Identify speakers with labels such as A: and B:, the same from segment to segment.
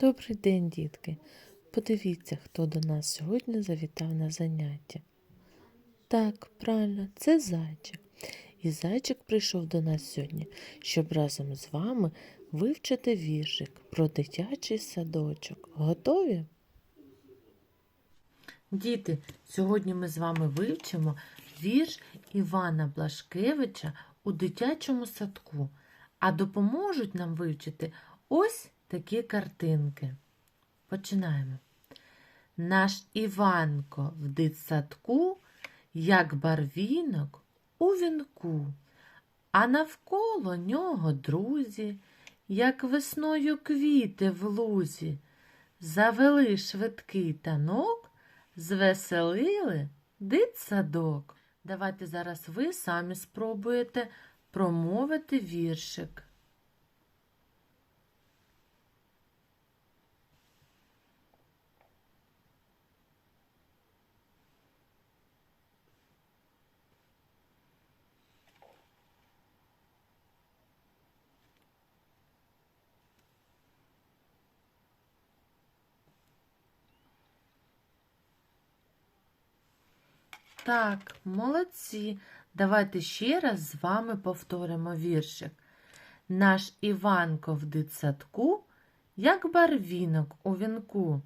A: Добрий день, дітки. Подивіться, хто до нас сьогодні завітав на заняття. Так, правильно, це зайчик. І зайчик прийшов до нас сьогодні, щоб разом з вами вивчити віршик про дитячий садочок. Готові? Діти, сьогодні ми з вами вивчимо вірш Івана Блашкевича у дитячому садку, а допоможуть нам вивчити ось такі картинки. Починаємо. Наш Іванко в дитсадку, як барвінок у вінку, а навколо нього друзі, як весною квіти в лузі, завели швидкий танок, звеселили дитсадок. Давайте зараз ви самі спробуєте промовити віршик. Так, молодці. Давайте ще раз з вами повторимо віршик. Наш Іванко в дитсадку, як барвінок у вінку,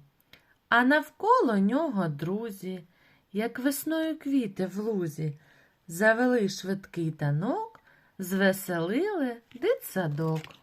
A: а навколо нього друзі, як весною квіти в лузі, завели швидкий танок, звеселили дитсадок.